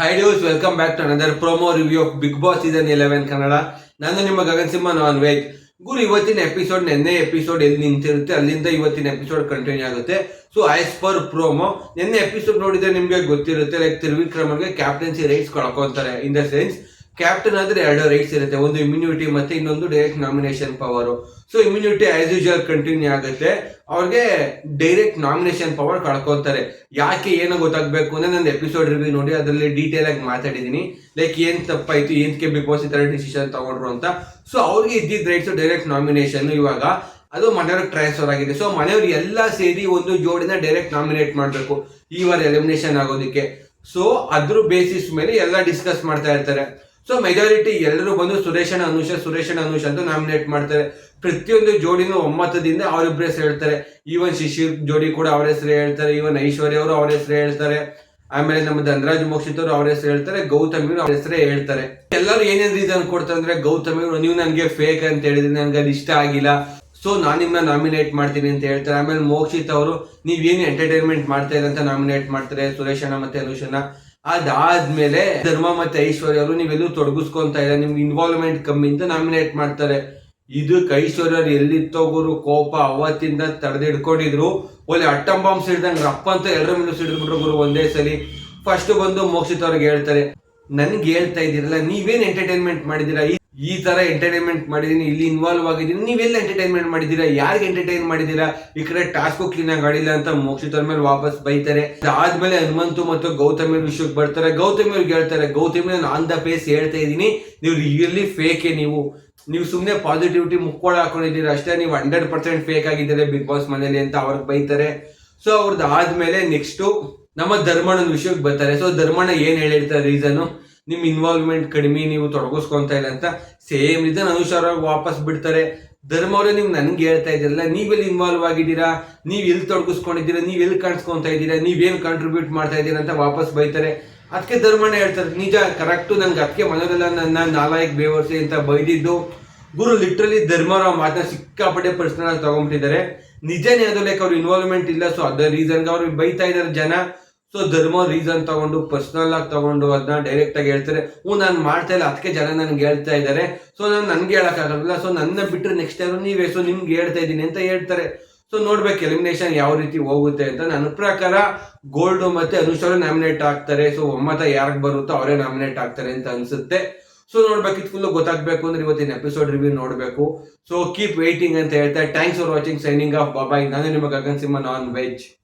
Hi dudes welcome back to another promo review of Bigg Boss season eleven Kannada ನಾನು ನಿಮ್ಮ ಗಗನ್ ಸಿಂಹ non veg ಗುರು, ಇವತ್ತಿನ episode ನಿನ್ನೆ episode ಎಲ್ಲಿ ನಿಂತಿರುತ್ತೆ, ಅಲ್ಲಿಂದ ಇವತ್ತಿನ ಎಪಿಸೋಡ್ ಕಂಟಿನ್ಯೂ ಆಗುತ್ತೆ. ಸೊ ಆಸ್ ಪರ್ ಪ್ರೋಮೋ ನಿನ್ನೆ ಎಪಿಸೋಡ್ ನೋಡಿದ್ರೆ ನಿಮ್ಗೆ ಗೊತ್ತಿರುತ್ತೆ ಲೈಕ್ ತ್ರಿವಿಕ್ರಮ್ಗೆ ಕ್ಯಾಪ್ಟನ್ಸಿ ರೈಟ್ಸ್ ಕಳ್ಕೊಂತಾರೆ. ಇನ್ ದ ಸೆನ್ಸ್ ಕ್ಯಾಪ್ಟನ್ ಆದ್ರೆ ಎರಡು ರೈಟ್ಸ್ ಇರುತ್ತೆ. ಒಂದು ಇಮ್ಯುನಿಟಿ ಮತ್ತೆ ಇನ್ನೊಂದು direct nomination power so immunity as usual continue ಆಗುತ್ತೆ. ಅವ್ರಿಗೆ ಡೈರೆಕ್ಟ್ ನಾಮಿನೇಷನ್ ಪವರ್ ಕಳ್ಕೊತಾರೆ. ಯಾಕೆ ಏನೋ ಗೊತ್ತಾಗಬೇಕು ಅಂದ್ರೆ ನನ್ನ ಎಪಿಸೋಡ್ ರಿವ್ಯೂ ನೋಡಿ, ಅದರಲ್ಲಿ ಡೀಟೇಲ್ ಆಗಿ ಮಾತಾಡಿದೀನಿ ಲೈಕ್ ಏನ್ ತಪ್ಪಾಯ್ತು ಏನಕ್ಕೆ ಬಿಗ್ ಬಾಸ್ ಈ ತರ ಡಿಸಿಷನ್ ತಗೊಂಡ್ರು ಅಂತ. ಸೊ ಅವ್ರಿಗೆ ಇದ್ದಿದ್ದ ರೈಟ್ಸ್ ಡೈರೆಕ್ಟ್ ನಾಮಿನೇಷನ್ ಇವಾಗ ಅದು ಮನೆಯವ್ರಿಗೆ ಟ್ರಾನ್ಸ್ಫರ್ ಆಗಿದೆ. ಸೊ ಮನೆಯವ್ರು ಎಲ್ಲ ಸೇರಿ ಒಂದು ಜೋಡಿನ ಡೈರೆಕ್ಟ್ ನಾಮಿನೇಟ್ ಮಾಡಬೇಕು ಈ ವಾರ ಎಲಿಮಿನೇಷನ್ ಆಗೋದಕ್ಕೆ. ಸೊ ಅದ್ರ ಬೇಸಿಸ್ ಮೇಲೆ ಎಲ್ಲ ಡಿಸ್ಕಸ್ ಮಾಡ್ತಾ ಇರ್ತಾರೆ. ಸೊ ಮೆಜಾರಿಟಿ ಎಲ್ಲರೂ ಬಂದು ಸುರೇಶನ ಅನುಷ ಸುರೇಶನ ಅನುಷ ಅಂತ ನಾಮಿನೇಟ್ ಮಾಡ್ತಾರೆ. ಪ್ರತಿಯೊಂದು ಜೋಡಿನೂ ಒಮ್ಮತದಿಂದ ಅವರಿಬ್ಬರ ಹೆಸರು ಹೇಳ್ತಾರೆ. ಈವನ್ ಶಿಶಿರ್ ಜೋಡಿ ಕೂಡ ಅವರ ಹೆಸರು ಹೇಳ್ತಾರೆ. ಈವನ್ ಐಶ್ವರ್ಯ ಅವರು ಅವರ ಹೆಸರು ಹೇಳ್ತಾರೆ. ಆಮೇಲೆ ನಮ್ಮ ಧನರಾಜ್ ಮೋಕ್ಷಿತ್ ಅವರು ಅವ್ರ ಹೆಸರು ಹೇಳ್ತಾರೆ. ಗೌತಮಿ ಅವ್ರ ಹೆಸರೇ ಹೇಳ್ತಾರೆ. ಎಲ್ಲರೂ ಏನೇನ್ ರೀಸನ್ ಕೊಡ್ತಾರೆ ಅಂದ್ರೆ ಗೌತಮಿ ಅವರು ನೀವು ನನಗೆ ಫೇಕ್ ಅಂತ ಹೇಳಿದ್ರೆ ನನ್ಗೆ ಅದು ಇಷ್ಟ ಆಗಿಲ್ಲ. ಸೊ ನಾನು ನಿಮ್ಮನ್ನ ನಾಮಿನೇಟ್ ಮಾಡ್ತೀನಿ ಅಂತ ಹೇಳ್ತಾರೆ. ಆಮೇಲೆ ಮೋಕ್ಷಿತ್ ಅವರು ನೀವೇನು ಎಂಟರ್ಟೈನ್ಮೆಂಟ್ ಮಾಡ್ತಾ ಅಂತ ನಾಮಿನೇಟ್ ಮಾಡ್ತಾರೆ. ಸುರೇಶನ ಮತ್ತೆ ಅನುಷನ ಅದಾದ್ಮೇಲೆ ಧರ್ಮ ಮತ್ತೆ ಐಶ್ವರ್ಯ ಅವರು ನೀವೆಲ್ಲೂ ತೊಡಗಿಸ್ಕೊಂತ ಇಲ್ಲ ನಿಮ್ಗೆ ಇನ್ವಾಲ್ವ್ಮೆಂಟ್ ಕಮ್ಮಿ ಅಂತ ನಾಮಿನೇಟ್ ಮಾಡ್ತಾರೆ. ಇದಕ್ಕೆ ಐಶ್ವರ್ಯ ಅವ್ರು ಎಲ್ಲಿತ್ತೋ ಗುರು, ಕೋಪ ಅವತ್ತಿಂದ ತಡೆದಿಡ್ಕೊಂಡಿದ್ರು. ಒಳ್ಳೆ ಅಟ್ಟಂ ಬಾಂಬ್ ಸಿಡ್ದಂಗೆ ರಪ್ಪ ಅಂತ ಎಲ್ಲರ ಮಿನಿಟ್ ಸಿಡಿದ್ಬಿಟ್ರು ಗುರು ಒಂದೇ ಸಲಿ. ಫಸ್ಟ್ ಬಂದು ಮೋಕ್ಷಿತ್ ಅವ್ರಿಗೆ ಹೇಳ್ತಾರೆ. ನನ್ಗೆ ಹೇಳ್ತಾ ಇದ್ದೀರಲ್ಲ, ನೀವೇನ್ ಎಂಟರ್ಟೈನ್ಮೆಂಟ್ ಮಾಡಿದೀರಾ ಈ- ತರ ಎಂಟರ್ಟೈನ್ಮೆಂಟ್ ಮಾಡಿದೀನಿ, ಇಲ್ಲಿ ಇನ್ವಾಲ್ವ್ ಆಗಿದ್ದೀನಿ ನೀವೆಲ್ಲ ಎಂಟರ್ಟೈನ್ಮೆಂಟ್ ಮಾಡಿದ್ದೀರಾ? ಯಾರಿಗೆ ಎಂಟರ್ಟೈನ್ ಮಾಡಿದ್ದೀರಾ? ಈ ಕಡೆ ಟಾಸ್ಕ್ ಕ್ಲೀನ್ ಆಗಿ ಆಡಿಲ್ಲ ಅಂತ ಮೋಕ್ಷಿತರ ಮೇಲೆ ವಾಪಸ್ ಬೈತಾರೆ. ಆದ್ಮೇಲೆ ಹನುಮಂತು ಮತ್ತು ಗೌತಮಿ ವಿಷಯಕ್ಕೆ ಬರ್ತಾರೆ. ಗೌತಮಿ ಅವ್ರಿಗೆ ಹೇಳ್ತಾರೆ, ಗೌತಮಿ, ನಾನು ಆನ್ ದ ಪ್ಲೇಸ್ ಹೇಳ್ತಾ ಇದ್ದೀನಿ. ನೀವು ರಿಯಲಿ ಫೇಕೆ ನೀವು. ನೀವು ಸುಮ್ಮನೆ ಪಾಸಿಟಿವಿಟಿ ಮುಕ್ಕೋಳ ಹಾಕೊಂಡಿದ್ದೀರಾ ಅಷ್ಟೇ. ನೀವು ಹಂಡ್ರೆಡ್ ಪರ್ಸೆಂಟ್ ಫೇಕ್ ಆಗಿದ್ದಾರೆ ಬಿಗ್ ಬಾಸ್ ಮನೇಲಿ ಅಂತ ಅವ್ರಿಗೆ ಬೈತಾರೆ. ಸೊ ಅವ್ರದ್ದು ಆದ್ಮೇಲೆ ನೆಕ್ಸ್ಟ್ ನಮ್ಮ ಧರ್ಮಣ್ಣನ ವಿಷಯಕ್ಕೆ ಬರ್ತಾರೆ. ಸೊ ಧರ್ಮಣ್ಣ ಏನು ಹೇಳಿರ್ತಾರೆ ರೀಸನ್ ನಿಮ್ ಇನ್ವಾಲ್ವ್ಮೆಂಟ್ ಕಡಿಮೆ, ನೀವು ತೊಡಗಿಸ್ಕೊಂತ ಇಲ್ಲ ಅಂತ ಸೇಮ್ ರೀತಿ ಅನುಷಾರ ವಾಪಸ್ ಬಿಡ್ತಾರೆ. ಧರ್ಮ ಅವರೇ ನೀವು ನನ್ಗೆ ಹೇಳ್ತಾ ಇದ್ದೀರಲ್ಲ ನೀವೆಲ್ಲಿ ಇನ್ವಾಲ್ವ್ ಆಗಿದ್ದೀರಾ? ನೀವು ಎಲ್ಲಿ ತೊಡಗಿಸ್ಕೊಂಡಿದ್ದೀರಾ? ನೀವು ಎಲ್ಲಿ ಕಾಣಿಸ್ಕೊಂತ ಇದ್ದೀರಾ ನೀವೇನು ಕಾಂಟ್ರಿಬ್ಯೂಟ್ ಮಾಡ್ತಾ ಇದ್ದೀರಾ ಅಂತ ವಾಪಸ್ ಬೈತಾರೆ. ಅದಕ್ಕೆ ಧರ್ಮನೇ ಹೇಳ್ತಾರೆ. ನಿಜ ಕರೆಕ್ಟು ನನಗೆ ಅದಕ್ಕೆ ಮನೆಯವರೆಲ್ಲ ನನ್ನ ನಾಲಾಯಕ್ ಬೇವರ್ಸಿ ಅಂತ ಬೈದಿದ್ದು. ಗುರು ಲಿಟ್ರಲಿ ಧರ್ಮರಾವ್ ಮಾತನ್ನ ಸಿಕ್ಕಾಪಟ್ಟೆ ಪರ್ಸನಲ್ ಆಗಿ ತಗೊಂಡ್ಬಿಟ್ಟಿದ್ದಾರೆ. ನಿಜನೇ ಅದು ಲೈಕ್ ಅವ್ರ ಇನ್ವಾಲ್ವ್ಮೆಂಟ್ ಇಲ್ಲ. ಸೊ ಅದ ರೀಸನ್ಗೆ ಅವ್ರು ಬೈತಾ ಇದ್ದಾರೆ ಜನ. ಸೊ ಧರ್ಮ ರೀಸನ್ ತಗೊಂಡು ಪರ್ಸನಲ್ ಆಗಿ ತಗೊಂಡು ಅದನ್ನ ಡೈರೆಕ್ಟ್ ಆಗಿ ಹೇಳ್ತಾರೆ. ಹ್ಞೂ, ನಾನು ಮಾಡ್ತಾ ಇಲ್ಲ ಅದಕ್ಕೆ ಜನ ನನ್ಗೆ ಹೇಳ್ತಾ ಇದ್ದಾರೆ ಸೊ ನಾನು ನನ್ಗೆ ಹೇಳಕ್ಕಾಗಲ್ಲ ಸೊ ನನ್ನ ಬಿಟ್ಟರೆ ನೆಕ್ಸ್ಟ್ ಟೈಮ್ ನೀವೇ. ಸೊ ನಿಮ್ಗೆ ಹೇಳ್ತಾ ಇದ್ದೀನಿ ಅಂತ ಹೇಳ್ತಾರೆ. ಸೊ ನೋಡ್ಬೇಕು ಎಲಿಮಿನೇಷನ್ ಯಾವ ರೀತಿ ಹೋಗುತ್ತೆ ಅಂತ. ನನ್ನ ಪ್ರಕಾರ ಗೋಲ್ಡ್ ಮತ್ತೆ ಅನುಷ್ಠಾನ ನಾಮಿನೇಟ್ ಆಗ್ತಾರೆ. ಸೊ ಒಮ್ಮತ ಯಾರಿಗೆ ಬರುತ್ತೋ ಅವರೇ ನಾಮಿನೇಟ್ ಆಗ್ತಾರೆ ಅಂತ ಅನ್ಸುತ್ತೆ. ಸೊ ನೋಡ್ಬೇಕು ಫುಲ್ ಗೊತ್ತಾಗಬೇಕು ಅಂದ್ರೆ ಇವತ್ತಿನ ಎಪಿಸೋಡ್ ರಿವ್ಯೂ ನೋಡಬೇಕು. ಸೊ ಕೀಪ್ ವೇಟಿಂಗ್ ಅಂತ ಹೇಳ್ತಾರೆ thanks for watching signing off bye bye ನಾನು ನಿಮಗೆ ಗಗನ್ ಸಿಂಹ ನಾನ್ ವೆಜ್